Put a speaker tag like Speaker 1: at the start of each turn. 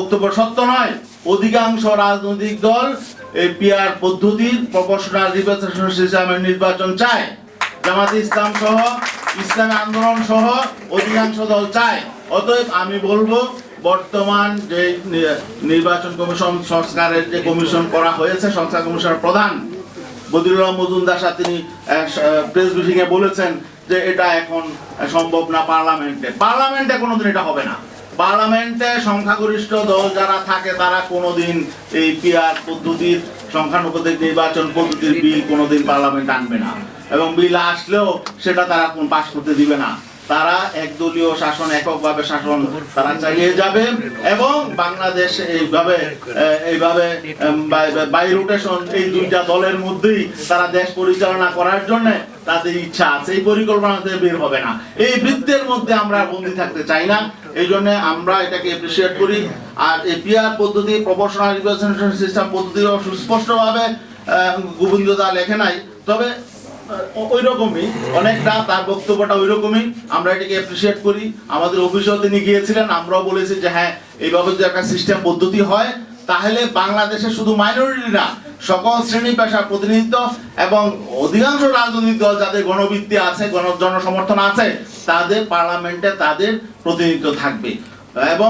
Speaker 1: বক্তব্য সত্য নয়। অধিকাংশ রাজনৈতিক দল এই পিআর পদ্ধতির প্রপোর্শনাল রিপ্রেজেন্টেশন সিস্টেমে নির্বাচন চায়। জামাত ইসলাম সহ, ইসলামী আন্দোলন সহ অধিকাংশ দল চায়। অতএব আমি বলব, বর্তমান যে নির্বাচন কমিশন সংস্কারের যে কমিশন করা হয়েছে, সংস্কার কমিশনের প্রধান বদিরুল্লাহ মজুমদার সাথে তিনি প্রেস ব্রিফিং এ বলেছেন যে এটা এখন সম্ভব না পার্লামেন্টে। পার্লামেন্টে কোনোদিন এটা হবে না। পার্লামেন্টে সংখ্যাগরিষ্ঠ দল যারা থাকে, তারা কোনোদিন এই পিআর পদ্ধতির, সংখ্যানুপাতিক নির্বাচন পদ্ধতির বিল কোনোদিন পার্লামেন্ট আনবে না। এবং বিল আসলেও সেটা তারা কোন পাশ করতে দিবে না। তারা একদলীয় শাসন এককভাবে শাসন তারা চালিয়ে যাবে এবং বাংলাদেশ এইভাবে এইভাবে বাই রোটেশন এই দুইটা দলের মধ্যেই তারা দেশ পরিচালনা করার জন্য তাদের ইচ্ছা আছে। এই পরিকল্পনা থেকে বের হবে না। এই বৃত্তের মধ্যে আমরা বন্দী থাকতে চাই না। এই জন্য আমরা এটাকে অ্যাপ্রিসিয়েট করি। আর এই পিআর পদ্ধতি প্রপোর্শনাল রিপ্রেজেন্টেশন সিস্টেম পদ্ধতিও সুস্পষ্টভাবে গোবিন্দদা লেখে নাই। তবে ওই রকমই অনেকটা তার বক্তব্যটা ওই রকমই আমরা এটাকে অ্যাপ্রিসিয়েট করি। আমাদের অফিসেও তিনি গিয়েছিলেন, আমরাও বলেছি যে হ্যাঁ এইভাবে যদি একটা সিস্টেম পদ্ধতি হয় তাহলে বাংলাদেশে শুধু মাইনরিটি না, সকল শ্রেণি পেশার প্রতিনিধিত্ব এবং অধিকাংশ রাজনৈতিক দল যাদের গণবৃত্তি আছে, গণ জনসমর্থন আছে, তাদের পার্লামেন্টে তাদের প্রতিনিধিত্ব থাকবে। এবং